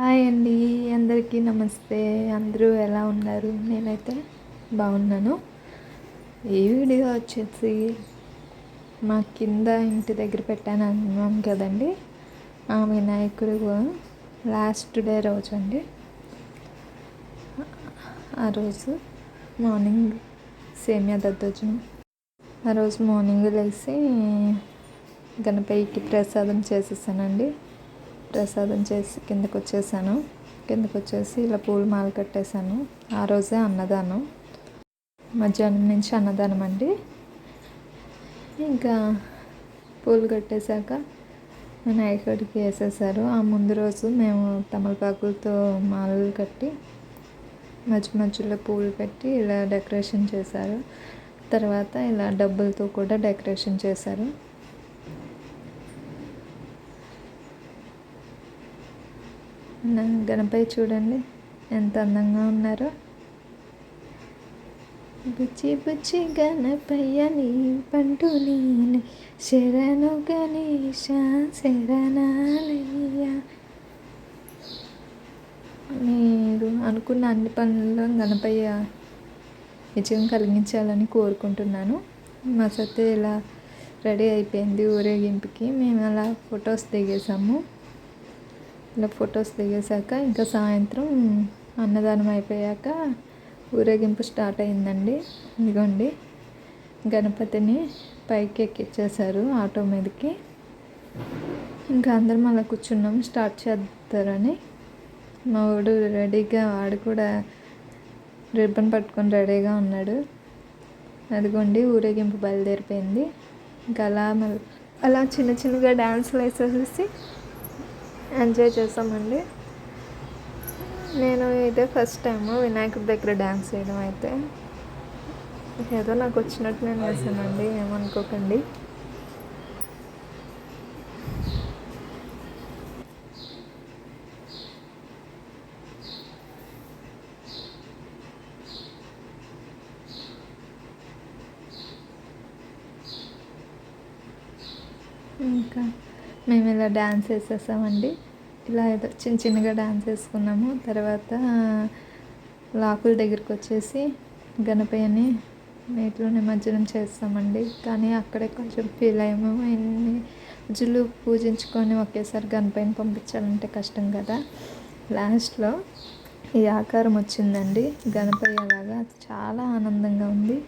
Hi అండి అందరికీ నమస్తే. అందరూ ఎలా ఉన్నారు? నేనైతే బాగున్నాను. ఈ వీడియో వచ్చేసి మా కింద ఇంటి దగ్గర పెట్టాను అన్నాం కదండి. ఆ వినాయకుడు లాస్ట్ డే రోజు అండి. ఆ రోజు మార్నింగ్ సేమియా దద్దోజనం. ఆ రోజు మార్నింగ్ లేచి గణపతికి ప్రసాదం చేసేసానండి. ప్రసాదం చేసి కిందకు వచ్చేసాను కిందకు వచ్చేసి ఇలా పూలు మాల కట్టేశాను. ఆ రోజే అన్నదానం. మధ్యాహ్నం నుంచి అన్నదానం అండి. ఇంకా పూలు కట్టేశాక నాయకుడికి వేసేసారు ఆ ముందు రోజు మేము తమలపాకులతో మాలలు కట్టి మధ్య మధ్యలో పూలు పెట్టి ఇలా డెకరేషన్ చేశారు. తర్వాత ఇలా డబ్బులతో కూడా డెకరేషన్ చేశారు. గణపతి చూడండి. ఎంత అందంగా ఉన్నారో. బుచ్చి బుచ్చి గణపయ్య నీ పంటు నేను. శరణు గణేష శరణాలయ్య. మీరు అనుకున్న అన్ని పనుల్లో గణపయ్య విజయం కలిగించాలని కోరుకుంటున్నాను. మా సత్తే ఇలా రెడీ అయిపోయింది ఊరేగింపుకి. మేము అలా ఫొటోస్ దిగేసాము ఇలా ఫొటోస్ దిగేశాక ఇంకా సాయంత్రం అన్నదానం అయిపోయాక ఊరేగింపు స్టార్ట్ అయిందండి. ఇదిగోండి గణపతిని పైకి ఎక్కిచ్చేశారు ఆటో మీదకి. ఇంకా అందరం అలా కూర్చున్నాం స్టార్ట్ చేస్తారని మా వాడు రెడీగా వాడు కూడా రిబ్బన్ పట్టుకొని రెడీగా ఉన్నాడు. అదిగోండి ఊరేగింపు బయలుదేరిపోయింది. ఇంకా అలా అలా చిన్న చిన్నగా డ్యాన్స్లు వేసేసి ఎంజాయ్ చేసామండి. నేను ఇదే ఫస్ట్ టైం వినాయకుడి దగ్గర డ్యాన్స్ చేయడం అయితే. ఏదో నాకు వచ్చినట్టు నేను వేసానండి ఏమనుకోకండి. ఇంకా మేము ఇలా డ్యాన్స్ వేసేసామండి ఇలా ఏదో చిన్న చిన్నగా డ్యాన్స్ వేసుకున్నాము. తర్వాత లాకుల దగ్గరికి వచ్చేసి గణపయ్యని నీటిలో నిమజ్జనం చేస్తామండి. కానీ అక్కడే కొంచెం ఫీల్ అయ్యాము. ఎన్ని రోజులు పూజించుకొని ఒకేసారి గణపయ్యని పంపించాలంటే కష్టం కదా. లాస్ట్లో ఈ ఆకారం వచ్చిందండి. గణపయ్య లాగా చాలా ఆనందంగా ఉంది.